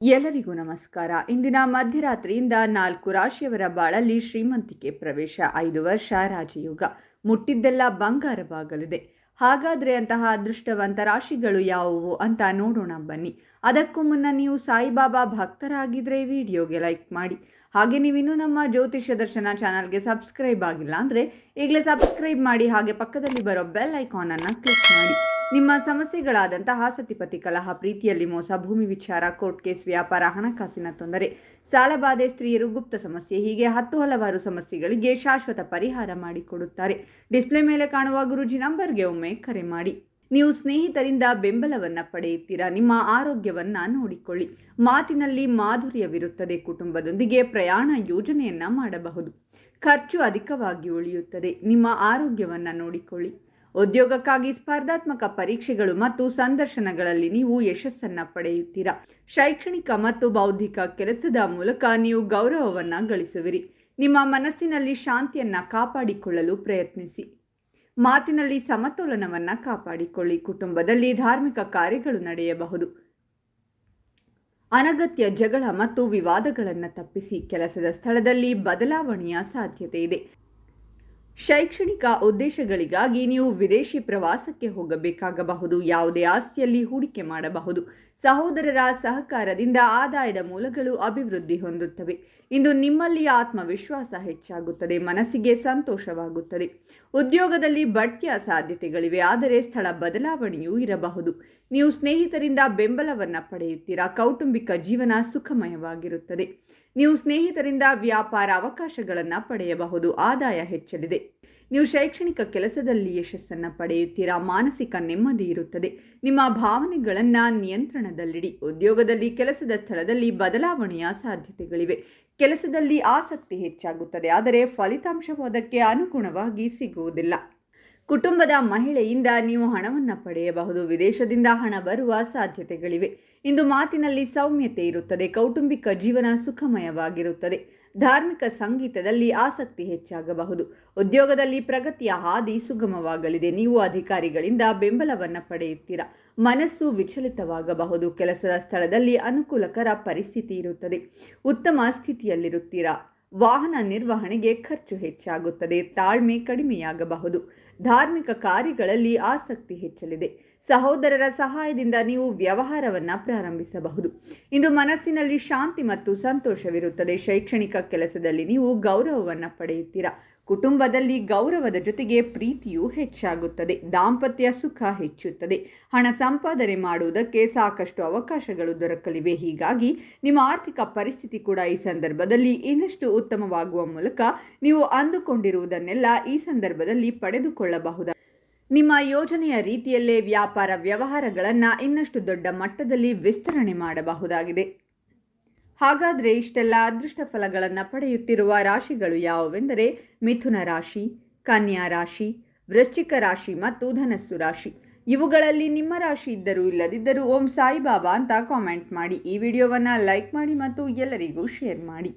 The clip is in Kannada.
ಎಲ್ಲರಿಗೂ ನಮಸ್ಕಾರ. ಇಂದಿನ ಮಧ್ಯರಾತ್ರಿಯಿಂದ ನಾಲ್ಕು ರಾಶಿಯವರ ಬಾಳಲ್ಲಿ ಶ್ರೀಮಂತಿಕೆ ಪ್ರವೇಶ. ಐದು ವರ್ಷ ರಾಜಯೋಗ. ಮುಟ್ಟಿದ್ದೆಲ್ಲ ಬಂಗಾರವಾಗಲಿದೆ. ಹಾಗಾದರೆ ಅಂತಹ ಅದೃಷ್ಟವಂತ ರಾಶಿಗಳು ಯಾವುವು ಅಂತ ನೋಡೋಣ ಬನ್ನಿ. ಅದಕ್ಕೂ ಮುನ್ನ ನೀವು ಸಾಯಿಬಾಬಾ ಭಕ್ತರಾಗಿದ್ದರೆ ವಿಡಿಯೋಗೆ ಲೈಕ್ ಮಾಡಿ. ಹಾಗೆ ನೀವಿನ್ನೂ ನಮ್ಮ ಜ್ಯೋತಿಷ್ಯ ದರ್ಶನ ಚಾನಲ್ಗೆ ಸಬ್ಸ್ಕ್ರೈಬ್ ಆಗಿಲ್ಲ ಅಂದರೆ ಈಗಲೇ ಸಬ್ಸ್ಕ್ರೈಬ್ ಮಾಡಿ. ಹಾಗೆ ಪಕ್ಕದಲ್ಲಿ ಬರೋ ಬೆಲ್ ಐಕಾನನ್ನು ಕ್ಲಿಕ್ ಮಾಡಿ. ನಿಮ್ಮ ಸಮಸ್ಯೆಗಳಾದಂತಹ ಸತಿಪತಿ ಕಲಹ, ಪ್ರೀತಿಯಲ್ಲಿ ಮೋಸ, ಭೂಮಿ ವಿಚಾರ, ಕೋರ್ಟ್ ಕೇಸ್, ವ್ಯಾಪಾರ, ಹಣಕಾಸಿನ ತೊಂದರೆ ಸಾಲಬಾಧೆ ಸ್ತ್ರೀಯರು ಗುಪ್ತ ಸಮಸ್ಯೆ, ಹೀಗೆ ಹತ್ತು ಹಲವಾರು ಸಮಸ್ಯೆಗಳಿಗೆ ಶಾಶ್ವತ ಪರಿಹಾರ ಮಾಡಿಕೊಡುತ್ತಾರೆ. ಡಿಸ್ಪ್ಲೇ ಮೇಲೆ ಕಾಣುವ ಗುರುಜಿ ನಂಬರ್ಗೆ ಒಮ್ಮೆ ಕರೆ ಮಾಡಿ. ನೀವು ಸ್ನೇಹಿತರಿಂದ ಬೆಂಬಲವನ್ನು ಪಡೆಯುತ್ತೀರಾ? ನಿಮ್ಮ ಆರೋಗ್ಯವನ್ನು ನೋಡಿಕೊಳ್ಳಿ. ಮಾತಿನಲ್ಲಿ ಮಾಧುರ್ಯವಿರುತ್ತದೆ ಕುಟುಂಬದೊಂದಿಗೆ ಪ್ರಯಾಣ ಯೋಜನೆಯನ್ನ ಮಾಡಬಹುದು. ಖರ್ಚು ಅಧಿಕವಾಗಿ ಉಳಿಯುತ್ತದೆ. ನಿಮ್ಮ ಆರೋಗ್ಯವನ್ನು ನೋಡಿಕೊಳ್ಳಿ. ಉದ್ಯೋಗಕ್ಕಾಗಿ ಸ್ಪರ್ಧಾತ್ಮಕ ಪರೀಕ್ಷೆಗಳು ಮತ್ತು ಸಂದರ್ಶನಗಳಲ್ಲಿ ನೀವು ಯಶಸ್ಸನ್ನ ಪಡೆಯುತ್ತೀರಾ? ಶೈಕ್ಷಣಿಕ ಮತ್ತು ಬೌದ್ಧಿಕ ಕೆಲಸದ ಮೂಲಕ ನೀವು ಗೌರವವನ್ನ ಗಳಿಸುವಿರಿ. ನಿಮ್ಮ ಮನಸ್ಸಿನಲ್ಲಿ ಶಾಂತಿಯನ್ನ ಕಾಪಾಡಿಕೊಳ್ಳಲು ಪ್ರಯತ್ನಿಸಿ. ಮಾತಿನಲ್ಲಿ ಸಮತೋಲನವನ್ನ ಕಾಪಾಡಿಕೊಳ್ಳಿ. ಕುಟುಂಬದಲ್ಲಿ ಧಾರ್ಮಿಕ ಕಾರ್ಯಗಳು ನಡೆಯಬಹುದು. ಅನಗತ್ಯ ಜಗಳ ಮತ್ತು ವಿವಾದಗಳನ್ನು ತಪ್ಪಿಸಿ. ಕೆಲಸದ ಸ್ಥಳದಲ್ಲಿ ಬದಲಾವಣೆಯ ಸಾಧ್ಯತೆ ಇದೆ. ಶೈಕ್ಷಣಿಕ ಉದ್ದೇಶಗಳಿಗಾಗಿ ನೀವು ವಿದೇಶಿ ಪ್ರವಾಸಕ್ಕೆ ಹೋಗಬೇಕಾಗಬಹುದು. ಯಾವುದೇ ಆಸ್ತಿಯಲ್ಲಿ ಹೂಡಿಕೆ ಮಾಡಬಹುದು. ಸಹೋದರರ ಸಹಕಾರದಿಂದ ಆದಾಯದ ಮೂಲಗಳು ಅಭಿವೃದ್ಧಿ ಹೊಂದುತ್ತವೆ. ಇಂದು ನಿಮ್ಮಲ್ಲಿ ಆತ್ಮವಿಶ್ವಾಸ ಹೆಚ್ಚಾಗುತ್ತದೆ. ಮನಸ್ಸಿಗೆ ಸಂತೋಷವಾಗುತ್ತದೆ. ಉದ್ಯೋಗದಲ್ಲಿ ಬಡ್ತಿಯ ಸಾಧ್ಯತೆಗಳಿವೆ. ಆದರೆ ಸ್ಥಳ ಬದಲಾವಣೆಯೂ ಇರಬಹುದು. ನೀವು ಸ್ನೇಹಿತರಿಂದ ಬೆಂಬಲವನ್ನು ಪಡೆಯುತ್ತೀರಾ? ಕೌಟುಂಬಿಕ ಜೀವನ ಸುಖಮಯವಾಗಿರುತ್ತದೆ. ನೀವು ಸ್ನೇಹಿತರಿಂದ ವ್ಯಾಪಾರ ಅವಕಾಶಗಳನ್ನು ಪಡೆಯಬಹುದು, ಆದಾಯ ಹೆಚ್ಚಲಿದೆ. ನೀವು ಶೈಕ್ಷಣಿಕ ಕೆಲಸದಲ್ಲಿ ಯಶಸ್ಸನ್ನು ಪಡೆಯುತ್ತೀರಾ, ಮಾನಸಿಕ ನೆಮ್ಮದಿ ಇರುತ್ತದೆ. ನಿಮ್ಮ ಭಾವನೆಗಳನ್ನು ನಿಯಂತ್ರಣದಲ್ಲಿಡಿ. ಉದ್ಯೋಗದಲ್ಲಿ, ಕೆಲಸದ ಸ್ಥಳದಲ್ಲಿ ಬದಲಾವಣೆಯ ಸಾಧ್ಯತೆಗಳಿವೆ. ಕೆಲಸದಲ್ಲಿ ಆಸಕ್ತಿ ಹೆಚ್ಚಾಗುತ್ತದೆ, ಆದರೆ ಫಲಿತಾಂಶವು ಅದಕ್ಕೆ ಅನುಗುಣವಾಗಿ ಸಿಗುವುದಿಲ್ಲ. ಕುಟುಂಬದ ಮಹಿಳೆಯಿಂದ ನೀವು ಹಣವನ್ನು ಪಡೆಯಬಹುದು. ವಿದೇಶದಿಂದ ಹಣ ಬರುವ ಸಾಧ್ಯತೆಗಳಿವೆ. ಇಂದು ಮಾತಿನಲ್ಲಿ ಸೌಮ್ಯತೆ ಇರುತ್ತದೆ. ಕೌಟುಂಬಿಕ ಜೀವನ ಸುಖಮಯವಾಗಿರುತ್ತದೆ. ಧಾರ್ಮಿಕ ಸಂಗೀತದಲ್ಲಿ ಆಸಕ್ತಿ ಹೆಚ್ಚಾಗಬಹುದು. ಉದ್ಯೋಗದಲ್ಲಿ ಪ್ರಗತಿಯ ಹಾದಿ ಸುಗಮವಾಗಲಿದೆ. ನೀವು ಅಧಿಕಾರಿಗಳಿಂದ ಬೆಂಬಲವನ್ನು ಪಡೆಯುತ್ತೀರಾ? ಮನಸ್ಸು ವಿಚಲಿತವಾಗಬಹುದು. ಕೆಲಸದ ಸ್ಥಳದಲ್ಲಿ ಅನುಕೂಲಕರ ಪರಿಸ್ಥಿತಿ ಇರುತ್ತದೆ. ಉತ್ತಮ ಸ್ಥಿತಿಯಲ್ಲಿರುತ್ತೀರಾ? ವಾಹನ ನಿರ್ವಹಣೆಗೆ ಖರ್ಚು ಹೆಚ್ಚಾಗುತ್ತದೆ, ತಾಳ್ಮೆ ಕಡಿಮೆಯಾಗಬಹುದು. ಧಾರ್ಮಿಕ ಕಾರ್ಯಗಳಲ್ಲಿ ಆಸಕ್ತಿ ಹೆಚ್ಚಲಿದೆ. ಸಹೋದರರ ಸಹಾಯದಿಂದ ನೀವು ವ್ಯವಹಾರವನ್ನು ಪ್ರಾರಂಭಿಸಬಹುದು. ಇಂದು ಮನಸ್ಸಿನಲ್ಲಿ ಶಾಂತಿ ಮತ್ತು ಸಂತೋಷವಿರುತ್ತದೆ. ಶೈಕ್ಷಣಿಕ ಕೆಲಸದಲ್ಲಿ ನೀವು ಗೌರವವನ್ನು ಪಡೆಯುತ್ತೀರಾ? ಕುಟುಂಬದಲ್ಲಿ ಗೌರವದ ಜೊತೆಗೆ ಪ್ರೀತಿಯು ಹೆಚ್ಚಾಗುತ್ತದೆ, ದಾಂಪತ್ಯ ಸುಖ ಹೆಚ್ಚುತ್ತದೆ. ಹಣ ಸಂಪಾದನೆ ಮಾಡುವುದಕ್ಕೆ ಸಾಕಷ್ಟು ಅವಕಾಶಗಳು ದೊರಕಲಿವೆ. ಹೀಗಾಗಿ ನಿಮ್ಮ ಆರ್ಥಿಕ ಪರಿಸ್ಥಿತಿ ಕೂಡ ಈ ಸಂದರ್ಭದಲ್ಲಿ ಇನ್ನಷ್ಟು ಉತ್ತಮವಾಗುವ ಮೂಲಕ ನೀವು ಅಂದುಕೊಂಡಿರುವುದನ್ನೆಲ್ಲ ಈ ಸಂದರ್ಭದಲ್ಲಿ ಪಡೆದುಕೊಳ್ಳಬಹುದು? ನಿಮ್ಮ ಯೋಜನೆಯ ರೀತಿಯಲ್ಲೇ ವ್ಯಾಪಾರ ವ್ಯವಹಾರಗಳನ್ನು ಇನ್ನಷ್ಟು ದೊಡ್ಡ ಮಟ್ಟದಲ್ಲಿ ವಿಸ್ತರಣೆ ಮಾಡಬಹುದಾಗಿದೆ. ಹಾಗಾದರೆ ಇಷ್ಟೆಲ್ಲ ಅದೃಷ್ಟ ಫಲಗಳನ್ನು ಪಡೆಯುತ್ತಿರುವ ರಾಶಿಗಳು ಯಾವುವೆಂದರೆ ಮಿಥುನ ರಾಶಿ, ಕನ್ಯಾ ರಾಶಿ, ವೃಶ್ಚಿಕ ರಾಶಿ ಮತ್ತು ಧನಸ್ಸು ರಾಶಿ. ಇವುಗಳಲ್ಲಿ ನಿಮ್ಮ ರಾಶಿ ಇದ್ದರೂ ಇಲ್ಲದಿದ್ದರೂ ಓಂ ಸಾಯಿಬಾಬಾ ಅಂತ ಕಾಮೆಂಟ್ ಮಾಡಿ. ಈ ವಿಡಿಯೋವನ್ನು ಲೈಕ್ ಮಾಡಿ ಮತ್ತು ಎಲ್ಲರಿಗೂ ಶೇರ್ ಮಾಡಿ.